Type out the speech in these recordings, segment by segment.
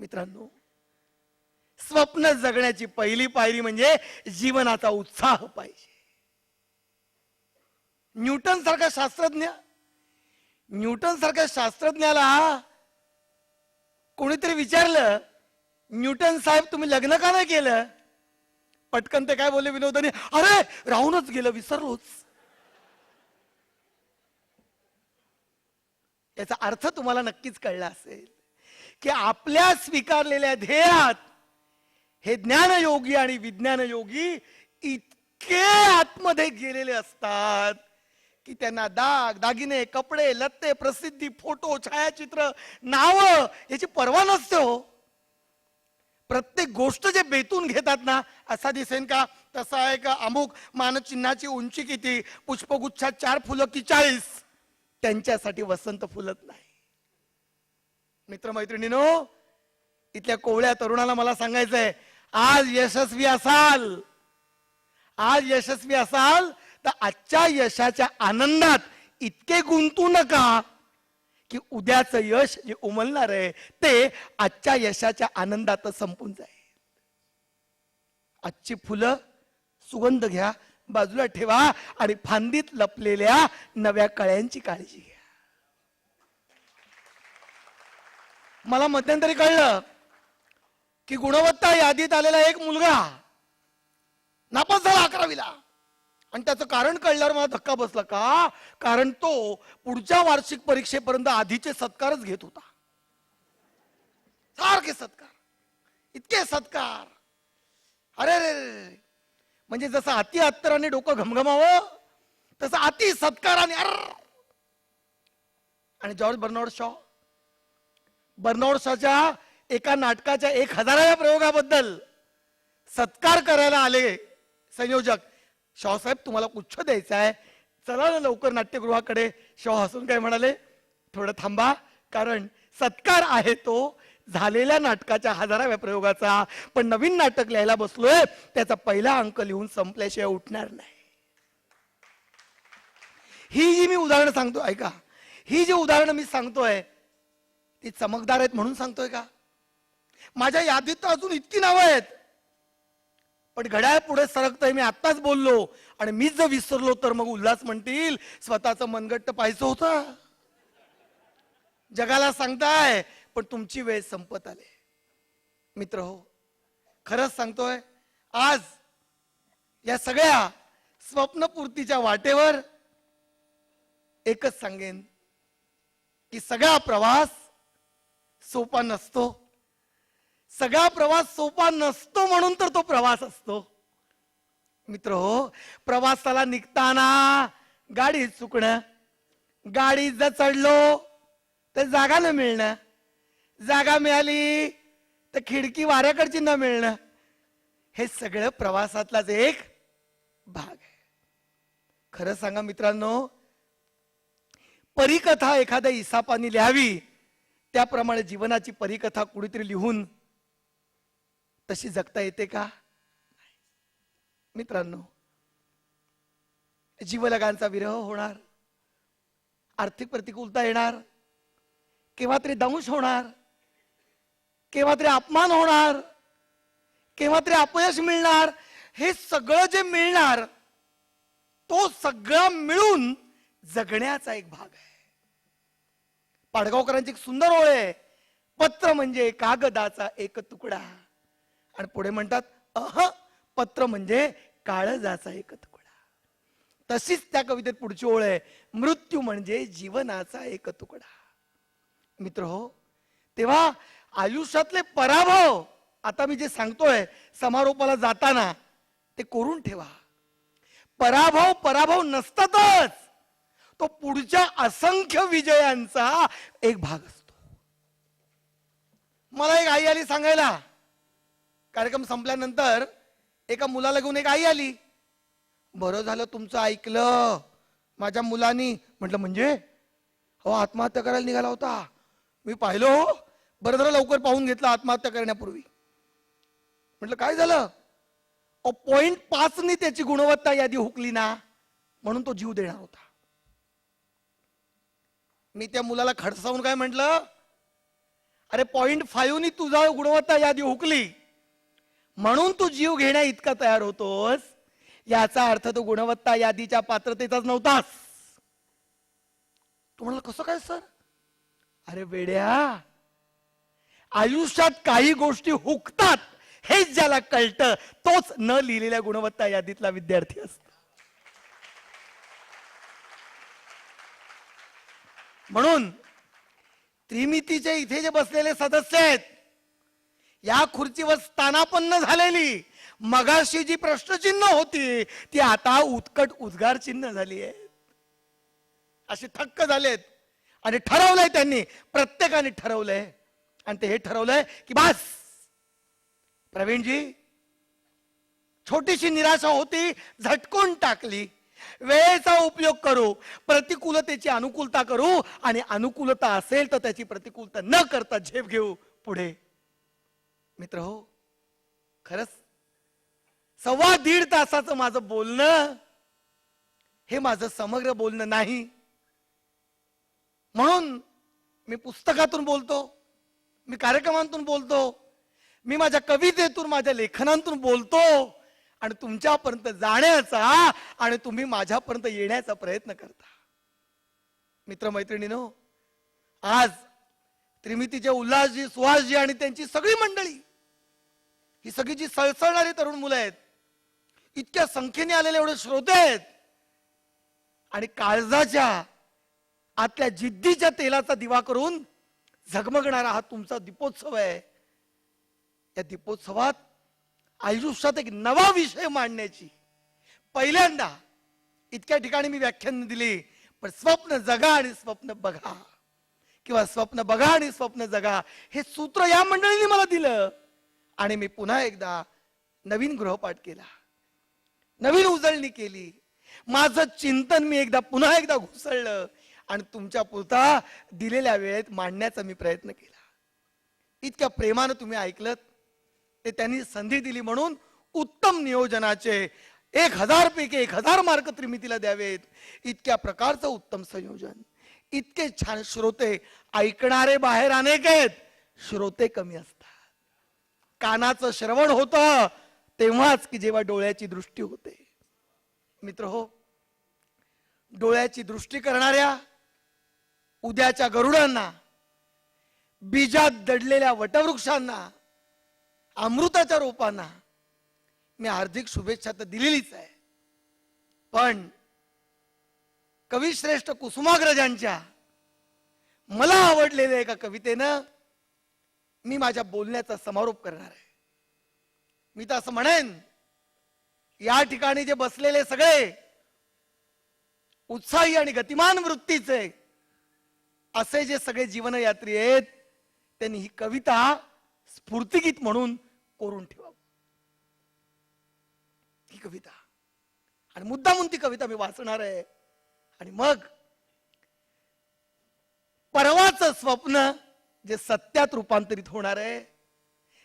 मित्रांनो स्वप्न जगण्याची पहिली पायरी म्हणजे जीवनाचा उत्साह पाहिजे. न्यूटन सारखा शास्त्रज्ञ न्यूटन सारख्या शास्त्रज्ञाला कोणीतरी विचारलं न्यूटन साहेब तुम्ही लग्न का नाही केलं? पटकन ते काय बोलले विनोदाने अरे राहूनच गेलं विसरलोच. याचा अर्थ तुम्हाला नक्कीच कळला असेल. की आपल्या स्वीकारलेल्या ध्येयात हे ज्ञानयोगी आणि विज्ञानयोगी इतके आतमध्ये गेलेले असतात की त्यांना दाग दागिने कपडे लत्ते प्रसिद्धी फोटो छायाचित्र नाव याची पर्वा नसते हो. प्रत्येक गोष्ट जे बेतून घेतात ना असा दिसेन का तसा आहे का अमुक मानचिन्हाची उंची किती पुष्पगुच्छात चार फुलं की चाळीस त्यांच्यासाठी वसंत फुलत नाही. मित्रमैत्रिणीनो इथल्या कोवळ्या तरुणाला मला सांगायचंय आज यशस्वी असाल. आज यशस्वी असाल तर आजच्या यशाच्या आनंदात इतके गुंतू नका की उद्याचं यश जे उमलणार आहे ते आजच्या यशाच्या आनंदातच संपून जाईल. आजची फुलं सुगंध घ्या बाजूला ठेवा आणि फांदीत लपलेल्या नव्या कळ्यांची काळजी घ्या. मला मध्यंतरी कळलं की गुणवत्ता यादीत आलेला एक मुलगा नापास झाला अकरावीला. आणि त्याचं कारण कळल्यावर मला धक्का बसला. का? कारण तो पुढच्या वार्षिक परीक्षेपर्यंत आधीचे सत्कारच घेत होता. सारखे सत्कार. इतके सत्कार. अरे रे रे म्हणजे जसं अति अत्तराने डोकं घमघमावं तसं अति सत्काराने अर. आणि जॉर्ज बर्नॉड शॉ. बर्नौडसाच्या एका नाटकाच्या एक हजाराव्या प्रयोगाबद्दल सत्कार करायला आले संयोजक. शाहसाहेब तुम्हाला गुच्छ द्यायचा आहे. चला ना लवकर नाट्यगृहाकडे. शाह हसून काय म्हणाले? थोडं थांबा कारण सत्कार आहे तो झालेल्या नाटकाच्या हजाराव्या प्रयोगाचा. पण नवीन नाटक लिहायला बसलोय त्याचा पहिला अंक लिहून संपल्याशिवाय उठणार नाही. ही जी मी उदाहरणं सांगतो ऐका. ही जी उदाहरणं मी सांगतोय ती चमकदार आहेत म्हणून सांगतोय का? माझ्या यादीत तर अजून इतकी नावं आहेत. पण घड्याळ पुढे सरकतोय मी आत्ताच बोललो. आणि मीच जर विसरलो तर मग उल्हास म्हणतील स्वतःचं मनगट्ट पाहायचं होतं. जगाला सांगताय पण तुमची वेळ संपत आले. मित्र हो खरंच सांगतोय आज या सगळ्या स्वप्नपूर्तीच्या वाटेवर एकच सांगेन की सगळा प्रवास सोपा नसतो. सगळा प्रवास सोपा नसतो म्हणून तर तो प्रवास असतो. मित्र हो प्रवासाला निघताना गाडी चुकणं गाडी जर चढलो तर जागा न मिळणं जागा मिळाली तर खिडकी वाऱ्याकडची न मिळणं हे सगळं प्रवासातलाच एक भाग आहे. खरं सांगा मित्रांनो परिकथा एखाद्या इसापानी लिहावी त्याप्रमाणे जीवनाची परिकथा कुणीतरी लिहून तशी जगता येते का? मित्रांनो जीवलगांचा विरह होणार आर्थिक प्रतिकूलता येणार केव्हा तरी दंश होणार केव्हा तरी अपमान होणार केव्हा तरी अपयश मिळणार हे सगळं जे मिळणार तो सगळं मिळून जगण्याचा एक भाग आहे. पाडगावकरांची एक सुंदर ओळ आहे. पत्र म्हणजे कागदाचा एक तुकडा. आणि पुढे म्हणतात अह पत्र म्हणजे काळजाचा एक तुकडा. तशीच त्या कवितेत पुढची ओळ आहे. मृत्यू म्हणजे जीवनाचा एक तुकडा. मित्र हो तेव्हा आयुष्यातले पराभव आता मी जे सांगतोय समारोपाला जाताना ते करून ठेवा. पराभव पराभव नसतातच. तो पुढच्या असंख्य विजयांचा एक भाग असतो. मला एक आई आली सांगायला. कार्यक्रम संपल्यानंतर एका मुलाला घेऊन एक आई आली. बरं झालं तुमचं ऐकलं. माझ्या मुलानी म्हटलं म्हणजे? हो आत्महत्या करायला निघाला होता. मी पाहिलो. हो बरं झालं लवकर पाहून घेतलं आत्महत्या करण्यापूर्वी. म्हटलं काय झालं? पॉइंट पाचनी त्याची गुणवत्ता यादी हुकली ना म्हणून तो जीव देणार होता. मी त्या मुलाला खडसावून काय म्हटलं? अरे पॉइंट फाईव्हनी तुझा गुणवत्ता यादी हुकली. म्हणून तू जीव घेण्या इतका तयार होतोस. याचा अर्थ तू गुणवत्ता यादीच्या पात्रतेचाच नव्हतास. तू म्हणाला कसं काय सर? अरे वेड्या आयुष्यात काही गोष्टी हुकतात. हेच ज्याला कळतं तोच न लिहिलेल्या गुणवत्ता यादीतला विद्यार्थी असतो. म्हणून त्रिमितीचे इथे जे बसलेले सदस्य आहेत या खुर्चीवर स्थानापन्न झालेली मगाशी जी प्रश्नचिन्ह होती ती आता उत्कट उद्गार चिन्ह झाली आहे असे थक्क झालेत आणि ठरवलंय त्यांनी प्रत्येकाने ठरवलंय. आणि ते हे ठरवलंय की बस! प्रवीणजी छोटीशी निराशा होती झटकून टाकली. वेळेचा उपयोग करू प्रतिकूलतेची अनुकूलता करू आणि अनुकूलता असेल तर त्याची प्रतिकूलता न करता झेप घेऊ पुढे. मित्र हो खरंच सव्वा दीड तासाचं माझं बोलणं हे माझं समग्र बोलणं नाही. म्हणून मी पुस्तकातून बोलतो मी कार्यक्रमांतून बोलतो मी माझ्या कवितेतून माझ्या लेखनांतून बोलतो आणि तुमच्यापर्यंत जाण्याचा आणि तुम्ही माझ्यापर्यंत येण्याचा प्रयत्न करता. मित्रमैत्रिणीनो आज त्रिमितीचे उल्हासजी सुहासजी आणि त्यांची सगळी मंडळी ही सगळी जी सळसळणारी तरुण मुलं आहेत इतक्या संख्येने आलेले एवढे श्रोते आहेत आणि काळजाच्या आतल्या जिद्दीच्या तेलाचा दिवा करून झगमगणारा हा तुमचा दीपोत्सव आहे. या दीपोत्सवात आयुष्यात एक नवा विषय मांडण्याची. पहिल्यांदा इतक्या ठिकाणी मी व्याख्यान दिली पण स्वप्न जगा आणि स्वप्न बघा. किंवा स्वप्न बघा आणि स्वप्न जगा. हे सूत्र या मंडळीने मला दिलं. आणि मी पुन्हा एकदा नवीन गृहपाठ केला. नवीन उजळणी केली. माझं चिंतन मी एकदा पुन्हा एकदा घुसळलं. आणि तुमच्या पुरता दिलेल्या वेळेत मांडण्याचा मी प्रयत्न केला. इतक्या प्रेमानं तुम्ही ऐकलं ते त्यांनी संधी दिली म्हणून उत्तम नियोजनाचे एक हजार पैकी एक हजार मार्क त्रिमितीला द्यावेत. इतक्या प्रकारचं उत्तम संयोजन. इतके छान श्रोते ऐकणारे बाहेर अनेक आहेत. श्रोते कमी असतात. कानाचं श्रवण होतं तेव्हाच की जेव्हा डोळ्याची दृष्टी होते. मित्र हो डोळ्याची दृष्टी करणाऱ्या उद्याच्या गरुडांना बीजात दडलेल्या वटवृक्षांना अमृताच्या रोपांना मी हार्दिक शुभेच्छा तर दिलेलीच आहे. पण कविश्रेष्ठ कुसुमाग्रजांच्या मला आवडलेल्या एका कवितेनं मी माझ्या बोलण्याचा समारोप करणार आहे. मी तर असं म्हणेन या ठिकाणी जे बसलेले सगळे उत्साही आणि गतिमान वृत्तीचे असे जे सगळे जीवनयात्री आहेत त्यांनी ही कविता स्फूर्तिगीत म्हणून कोरून ठेवावं. ही कविता. आणि मुद्दामून ती कविता मी वाचणार आहे. आणि मग परवाचं स्वप्न जे सत्यात रूपांतरित होणार आहे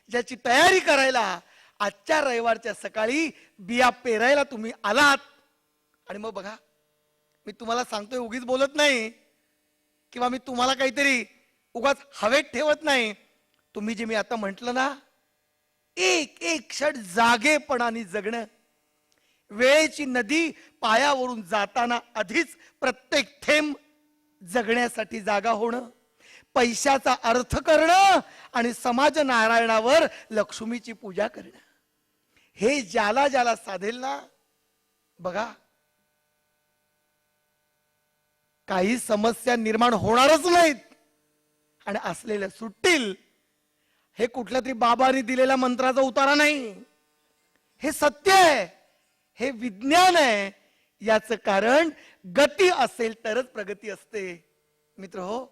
ज्याची तयारी करायला आजच्या रविवारच्या सकाळी बिया पेरायला तुम्ही आलात. आणि मग बघा मी तुम्हाला सांगतोय उगीच बोलत नाही. किंवा मी तुम्हाला काहीतरी उगाच हवेत ठेवत नाही. तुम्ही जे मी आता म्हटलं ना एक एक क्षण जागेपणाने जगणं. वेळेची नदी पायावरून जाताना आधीच प्रत्येक थेंब जगण्यासाठी जागा होणं. पैशाचा अर्थ करणं आणि समाज नारायणावर लक्ष्मीची पूजा करणं. हे ज्याला ज्याला साधेल ना बघा. काही समस्या निर्माण होणारच नाहीत आणि असलेल्या सुटतील. हे कुठल्या तरी बाबांनी दिलेल्या मंत्राचा उतारा नाही. हे सत्य आहे. हे विज्ञान आहे. याच कारण गती असेल तरच प्रगती असते. मित्र हो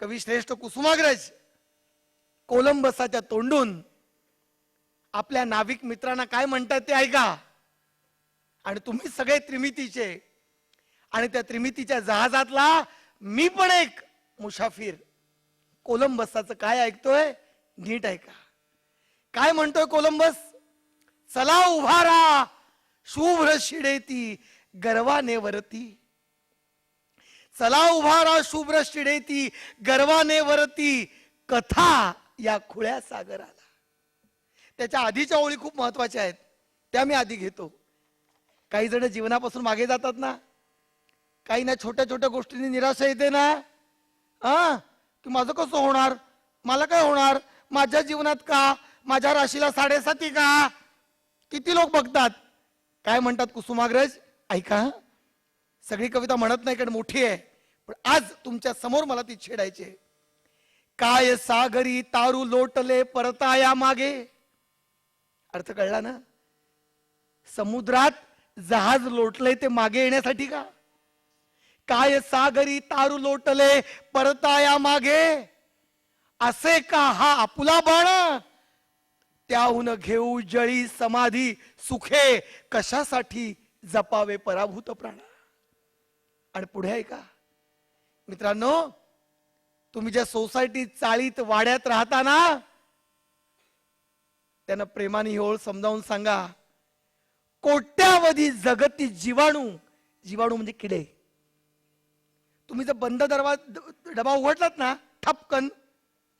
कवी श्रेष्ठ कुसुमाग्रज कोलंबसाच्या तोंडून आपल्या नाविक मित्रांना काय म्हणतात ते ऐका. आणि तुम्ही सगळे त्रिमितीचे आणि त्या त्रिमितीच्या जहाजातला मी पण एक मुसाफिर. कोलंबसाचं काय ऐकतोय? नीट ऐका. काय म्हणतोय कोलंबस? चला उभारा शुभ्र शिडेती गर्वाने वरती. चला उभारा शुभ्र शिडेती गर्वाने वरती. कथा या खुळ्या सागराला. त्याच्या आधीच्या ओळी खूप महत्त्वाच्या आहेत. त्या मी आधी घेतो. काही जण जीवनापासून मागे जातात ना. काही ना छोट्या छोट्या गोष्टींनी निराशा येते ना. हा? की माझं कसं होणार? मला काय होणार? माझ्या जीवनात का? माझ्या राशीला साडेसाती का? किती लोक बघतात? काय म्हणतात कुसुमाग्रज? ऐका सगळी कविता म्हणत नाही कारण मोठी आहे. पण आज तुमच्यासमोर मला ती छेडायची काय सागरी तारू लोटले परताया मागे? अर्थ कळला ना? समुद्रात जहाज लोटले ते मागे येण्यासाठी का? काय सागरी तारू लोटले परताया मागे? असे का हा आपुला बाण? त्याहून घेऊ जळी समाधी सुखे कशासाठी जपावे पराभूत प्राण? आणि पुढे आहे का? मित्रांनो तुम्ही ज्या सोसायटीत चाळीत वाड्यात राहता ना त्यांना प्रेमाने ही ओळ समजावून सांगा. कोट्यावधी जगती जीवाणू जीवाणू म्हणजे किडे. तुम्ही जर बंद दरवाजा डबा उघडलात ना ठपकन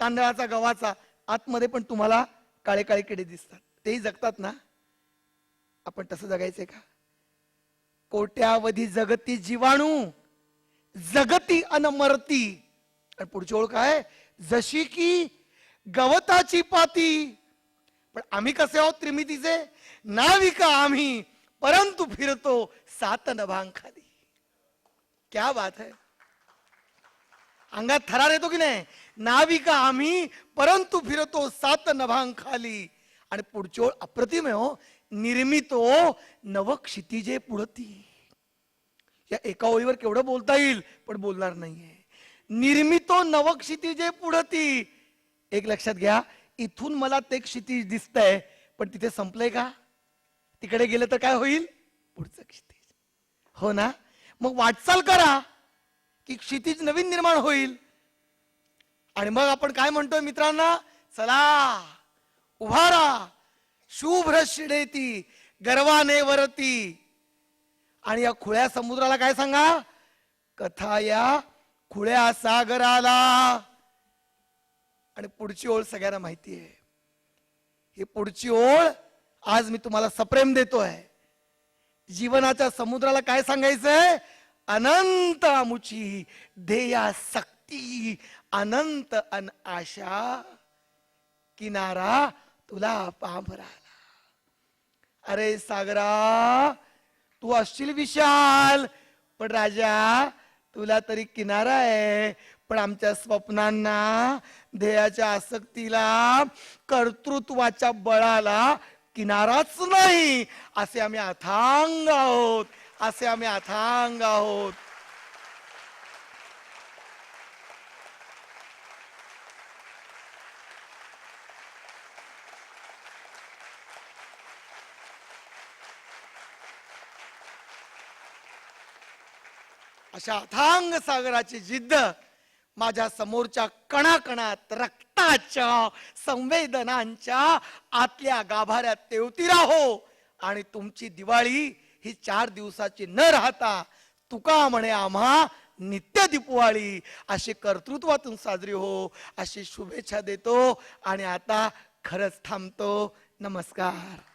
तांदळाचा गव्हाचा आतमध्ये पण तुम्हाला काळे काळे किडे दिसतात. तेही जगतात ना? आपण तसं जगायचंय का? कोट्यावधी जगती जीवाणू जगती अन मरती. आणि पुढची ओळख काय जशी की गवताची पाती. पण आम्ही कसे आहोत त्रिमितीचे? नाविका आम्ही परंतु फिरतो सात नभांखाली क्या बात है? अंगात थरार येतो की नाही? नाविका आम्ही परंतु फिरतो सात नभांखाली. आणि पुढची ओळ अप्रतिम आहे हो. निर्मितो हो, नव क्षितिजे पुढती. या एका ओळीवर केवढं बोलता येईल पण बोलणार नाहीये. निर्मितो नव क्षितिजे पुढती. एक लक्षात घ्या इथून मला ते क्षितिज दिसतंय पण तिथे संपलंय का? तिकडे गेलं तर काय होईल? पुढचं क्षितिज. हो ना? मग वाटचाल करा. की क्षितिज नवीन निर्माण होईल. आणि मग आपण काय म्हणतोय मित्रांना? चला उभारा शुभ्र शिडेती गर्वाने वरती. आणि या खुळ्या समुद्राला काय सांगा? कथा या खुळ्या सागराला. आणि पुढची ओळ सगळ्यांना माहिती आहे. ही पुढची ओळ आज मी तुम्हाला सप्रेम देतोय. जीवनाच्या समुद्राला काय सांगायचंय? अनंत आमुची ध्येया सक्ती अनंत अन आशा किनारा तुला पांभराला अरे सागरा तू असशील विशाल पण राजा तुला तरी किनारा आहे पण आमच्या स्वप्नांना ध्येयाच्या आसक्तीला कर्तृत्वाच्या बळाला किनाराच नाही असे आम्ही अथांग आहोत. असे आम्ही अथांग आहोत. अशा अथांग सागराची जिद्द माझ्या समोरच्या कणाकणात रक्ताच्या संवेदनांच्या आतल्या गाभाऱ्यात तेवती राहो आणि तुमची दिवाळी ही चार दिवसाची न राहता तुका म्हणे आम्हा नित्य दीपवाळी. अशी कर्तृत्वातून साजरी हो अशी शुभेच्छा देतो आणि आता खरंच थांबतो. नमस्कार.